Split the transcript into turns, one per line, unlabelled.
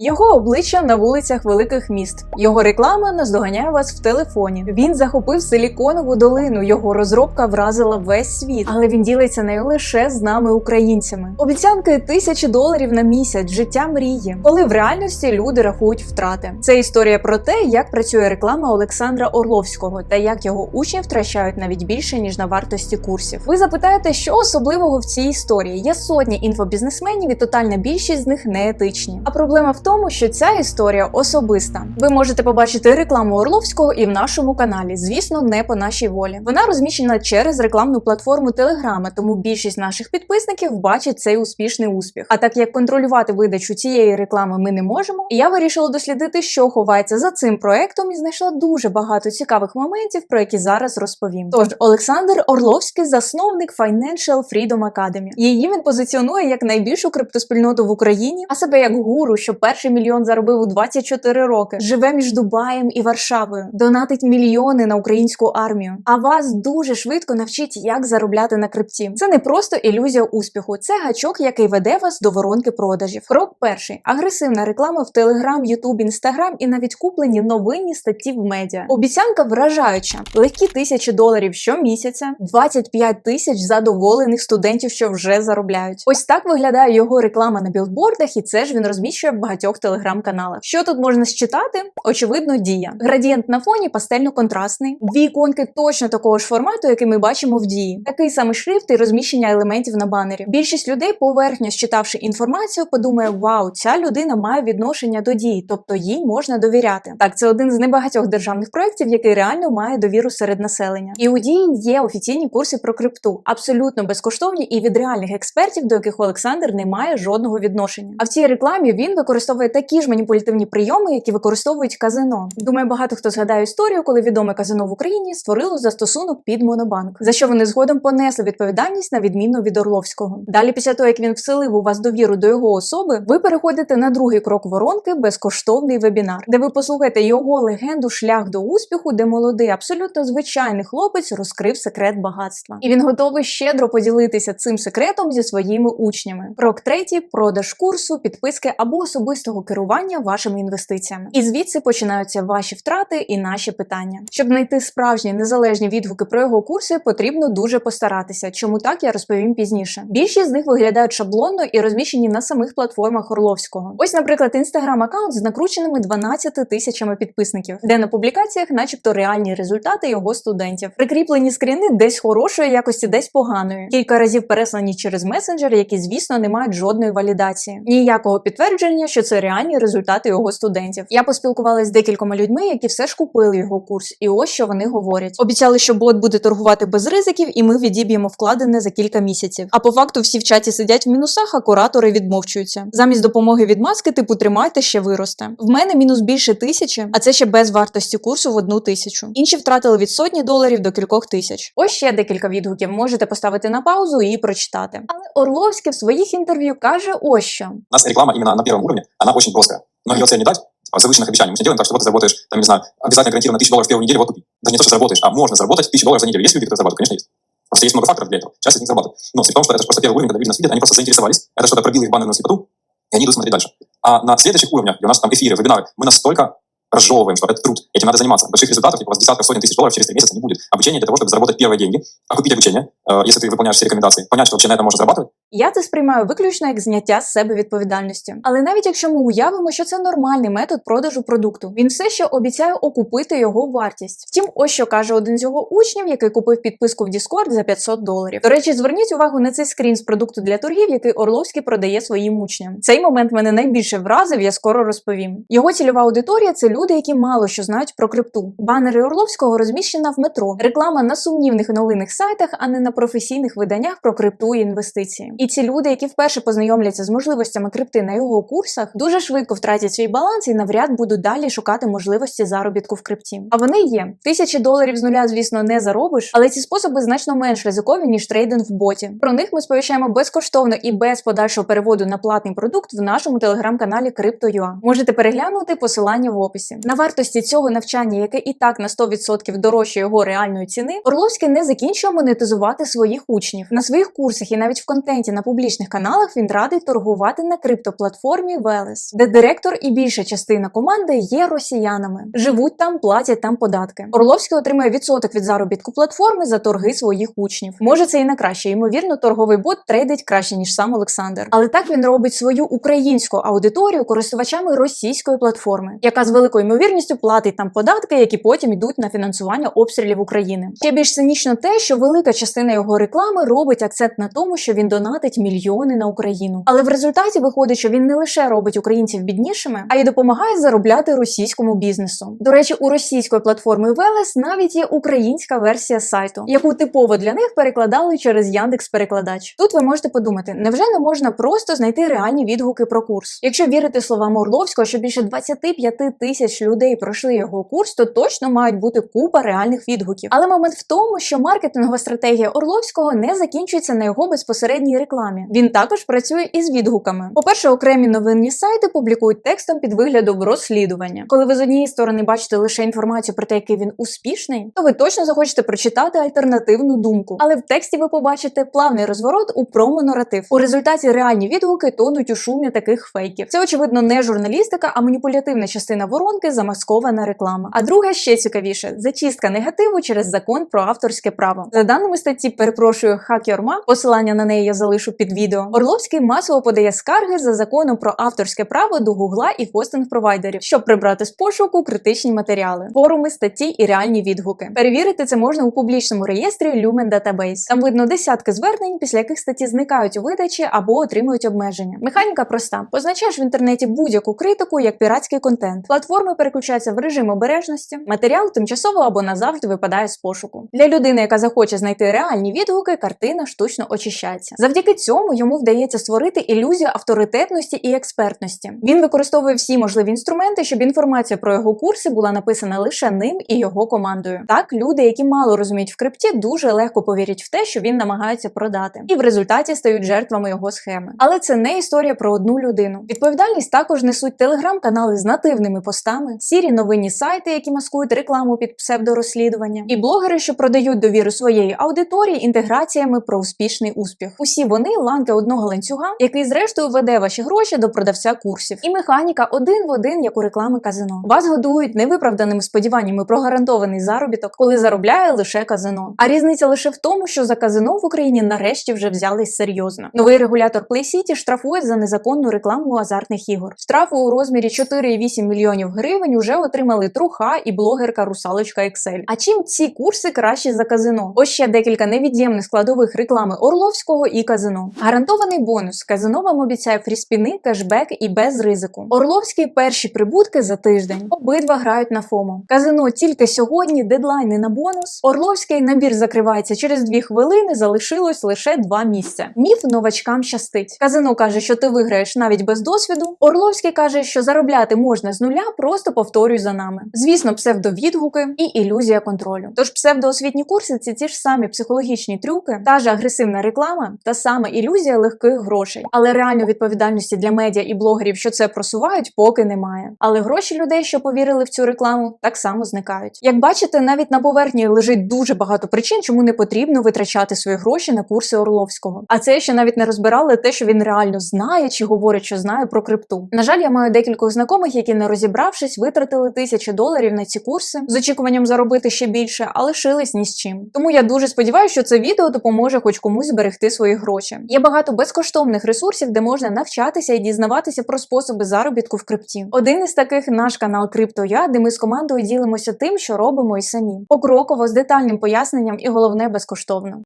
Його обличчя на вулицях великих міст. Його реклама наздоганяє вас в телефоні. Він захопив силіконову долину. Його розробка вразила весь світ, але він ділиться нею лише з нами, українцями. Обіцянки тисячі доларів на місяць, життя мрії, коли в реальності люди рахують втрати. Це історія про те, як працює реклама Олександра Орловського та як його учні втрачають навіть більше ніж на вартості курсів. Ви запитаєте, що особливого в цій історії? Є сотні інфобізнесменів, і тотальна більшість з них неетичні. А проблема в тому, що ця історія особиста. Ви можете побачити рекламу Орловського і в нашому каналі. Звісно, не по нашій волі. Вона розміщена через рекламну платформу Телеграма, тому більшість наших підписників бачить цей успішний успіх. А так як контролювати видачу цієї реклами ми не можемо, я вирішила дослідити, що ховається за цим проектом, і знайшла дуже багато цікавих моментів, про які зараз розповім. Тож Олександр Орловський, засновник Financial Freedom Academy. Її він позиціонує як найбільшу криптоспільноту в Україні, а себе як гуру, що перший мільйон заробив у 24 роки. Живе між Дубаєм і Варшавою, донатить мільйони на українську армію. А вас дуже швидко навчить, як заробляти на крипті. Це не просто ілюзія успіху, це гачок, який веде вас до воронки продажів. Крок перший: агресивна реклама в Телеграм, Ютуб, Інстаграм і навіть куплені новинні статті в медіа. Обіцянка вражаюча: легкі тисячі доларів щомісяця, 25 тисяч задоволених студентів, що вже заробляють. Ось так виглядає його реклама на білбордах, і це ж він розміщує в багатьох телеграм-каналах. Що тут можна считати? Очевидно, дія. Градієнт на фоні пастельно-контрастний. Дві іконки точно такого ж формату, який ми бачимо в дії. Такий самий шрифт і розміщення елементів на банері. Більшість людей, поверхня считавши інформацію, подумає: Вау, ця людина має відношення до дії, тобто їй можна довіряти. Так, це один з небагатьох державних проєктів, який реально має довіру серед населення. І у дії є офіційні курси про крипту, абсолютно безкоштовні і від реальних експертів, до яких Олександр не має жодного відношення. А в цій рекламі він використовує такі ж маніпулятивні прийоми, які використовують казино. Думаю, багато хто згадає історію, коли відоме казино в Україні створило застосунок під Монобанк, за що вони згодом понесли відповідальність на відміну від Орловського. Далі, після того як він вселив у вас довіру до його особи, ви переходите на другий крок воронки безкоштовний вебінар, де ви послухаєте його легенду шлях до успіху, де молодий, абсолютно звичайний хлопець розкрив секрет багатства, і він готовий щедро поділитися цим секретом зі своїми учнями. Крок третій продаж курсу, підписки або особистого керування вашими інвестиціями. І звідси починаються ваші втрати і наші питання. Щоб знайти справжні незалежні відгуки про його курси, потрібно дуже постаратися. Чому так я розповім пізніше. Більшість з них виглядають шаблонно і розміщені на самих платформах Орловського. Ось, наприклад, інстаграм аккаунт з накрученими 12 тисячами підписників, де на публікаціях, начебто, реальні результати його студентів. Прикріплені скріни десь хорошої якості, десь поганої. Кілька разів переслані через месенджери, які, звісно, не мають жодної валідації. Ніякого підтвердження, що це реальні результати його студентів. Я поспілкувалася з декількома людьми, які все ж купили його курс, і ось що вони говорять. Обіцяли, що бот буде торгувати без ризиків, і ми відіб'ємо вкладене за кілька місяців. А по факту всі в чаті сидять в мінусах, а куратори відмовчуються. Замість допомоги від маски, типу тримайте ще виросте. В мене мінус більше тисячі, а це ще без вартості курсу в одну тисячу. Інші втратили від сотні доларів до кількох тисяч. Ось ще декілька відгуків. Можете поставити на паузу і прочитати. Але Орловський в своїх інтерв'ю каже ось що.
У нас реклама именно на первом уровне, она очень броская. Но ее цель не дать типа, завышенных обещаний. Мы же не делаем так, что вот ты заработаешь, там, не знаю, обязательно гарантированно тысячу долларов в первую неделю, вот купи. Даже не то, что заработаешь, а можно заработать тысячу долларов за неделю. Есть люди, которые зарабатывают? Конечно, есть. Просто есть много факторов для этого. Часть из них зарабатывает. Но суть в том, что это просто первый уровень, когда люди нас видят, они просто заинтересовались, это что-то пробило их баннерную слепоту, и они идут смотреть дальше. А на следующих уровнях, где у нас там эфиры, вебинары, мы настолько разжевываем, что это труд, этим надо заниматься. Больших результатов, типа у вас десятков, сотен тысяч долларов через три месяца не будет. Обучение для того, чтобы заработать первые деньги, окупить обучение, э, если ты выполняешь все рекомендации, понять, что вообще на этом можно зарабатывать,
Я це сприймаю виключно як зняття з себе відповідальності. Але навіть якщо ми уявимо, що це нормальний метод продажу продукту, він все ще обіцяє окупити його вартість. Втім, ось що каже один з його учнів, який купив підписку в Discord за 500 доларів. До речі, зверніть увагу на цей скрін з продукту для торгів, який Орловський продає своїм учням. Цей момент мене найбільше вразив, я скоро розповім. Його цільова аудиторія це люди, які мало що знають про крипту. Банери Орловського розміщена в метро, реклама на сумнівних новинних сайтах, а не на професійних виданнях про крипту і інвестиції. І ці люди, які вперше познайомляться з можливостями крипти на його курсах, дуже швидко втратять свій баланс і навряд будуть далі шукати можливості заробітку в крипті. А вони є. Тисячі доларів з нуля, звісно, не заробиш, але ці способи значно менш ризикові, ніж трейдинг в боті. Про них ми сповіщаємо безкоштовно і без подальшого переводу на платний продукт в нашому телеграм-каналі Crypto.ua. Можете переглянути посилання в описі. На вартості цього навчання, яке і так на 100% дорожче його реальної ціни, Орловський не закінчує монетизувати своїх учнів на своїх курсах і навіть в контенті контенті на публічних каналах він радить торгувати на криптоплатформі Veles, де директор і більша частина команди є росіянами. Живуть там, платять там податки. Орловський отримує відсоток від заробітку платформи за торги своїх учнів. Може, це і на краще. Ймовірно, торговий бот трейдить краще ніж сам Олександр. Але так він робить свою українську аудиторію користувачами російської платформи, яка з великою ймовірністю платить там податки, які потім йдуть на фінансування обстрілів України. Ще більш цинічно те, що велика частина його реклами робить акцент на тому, що він донатить мільйони на Україну. Але в результаті виходить, що він не лише робить українців біднішими, а й допомагає заробляти російському бізнесу. До речі, у російської платформи Велес навіть є українська версія сайту, яку типово для них перекладали через Яндекс Перекладач. Тут ви можете подумати, невже не можна просто знайти реальні відгуки про курс? Якщо вірити словам Орловського, що більше 25 тисяч людей пройшли його курс, то точно мають бути купа реальних відгуків. Але момент в тому, що маркетингова стратегія Орловського не закінчується на його безпосередній рекламі. Він також працює із відгуками. По-перше, окремі новинні сайти публікують текстом під виглядом розслідування. Коли ви з однієї сторони бачите лише інформацію про те, який він успішний, то ви точно захочете прочитати альтернативну думку. Але в тексті ви побачите плавний розворот у промо-наратив. У результаті реальні відгуки тонуть у шумі таких фейків. Це очевидно не журналістика, а маніпулятивна частина воронки, замаскована реклама. А друге ще цікавіше зачистка негативу через закон про авторське право. За даними статті, перепрошую хакерма, посилання на неї я залишу під відео. Орловський масово подає скарги за законом про авторське право до Гугла і хостинг провайдерів, щоб прибрати з пошуку критичні матеріали, форуми, статті і реальні відгуки. Перевірити це можна у публічному реєстрі Lumen Database. Там видно десятки звернень, після яких статті зникають у видачі або отримують обмеження. Механіка проста: позначаєш в інтернеті будь-яку критику як піратський контент. Платформи переключаються в режим обережності. Матеріал тимчасово або назавжди випадає з пошуку. Для людини, яка захоче знайти реальні відгуки, картина штучно очищається. Завдяки цьому йому вдається створити ілюзію авторитетності і експертності. Він використовує всі можливі інструменти, щоб інформація про його курси була написана лише ним і його командою. Так, люди, які мало розуміють в крипті, дуже легко повірять в те, що він намагається продати, і в результаті стають жертвами його схеми. Але це не історія про одну людину. Відповідальність також несуть телеграм-канали з нативними постами, сірі новинні сайти, які маскують рекламу під псевдорозслідування, і блогери, що продають довіру своєї аудиторії інтеграціями про успішний успіх. Усі вони ланки одного ланцюга, який зрештою веде ваші гроші до продавця курсів. І механіка один в один, як у реклами казино. Вас годують невиправданими сподіваннями про гарантований заробіток, коли заробляє лише казино. А різниця лише в тому, що за казино в Україні нарешті вже взялись серйозно. Новий регулятор PlayCity штрафує за незаконну рекламу азартних ігор. Штрафу у розмірі 4,8 мільйонів гривень уже отримали труха і блогерка Русалочка Excel. А чим ці курси кращі за казино? Ось ще декілька невід'ємних складових реклами Орловського і казино. Гарантований бонус. Казино вам обіцяє фріспіни, кешбек і без ризику. Орловський перші прибутки за тиждень. Обидва грають на ФОМО. Казино тільки сьогодні, дедлайни на бонус. Орловський набір закривається через дві хвилини. Залишилось лише два місця. Міф новачкам щастить. Казино каже, що ти виграєш навіть без досвіду. Орловський каже, що заробляти можна з нуля, просто повторюй за нами. Звісно, псевдовідгуки і ілюзія контролю. Тож псевдоосвітні курси це ті ж самі психологічні трюки, та ж агресивна реклама, та сама ілюзія легких грошей. Але реально відповідальності для медіа і блогерів, що це просувають, поки немає. Але гроші людей, що повірили в цю рекламу, так само зникають. Як бачите, навіть на поверхні лежить дуже багато причин, чому не потрібно витрачати свої гроші на курси Орловського. А це ще навіть не розбирали те, що він реально знає чи говорить, що знає про крипту. На жаль, я маю декількох знайомих, які не розібравшись, витратили тисячі доларів на ці курси з очікуванням заробити ще більше, а лишились ні з чим. Тому я дуже сподіваюся, що це відео допоможе хоч комусь зберегти свої гроші. Є багато безкоштовних ресурсів, де можна навчатися і дізнаватися про способи заробітку в крипті. Один із таких наш канал Криптоя, де ми з командою ділимося тим, що робимо і самі. Покроково з детальним поясненням і головне безкоштовно.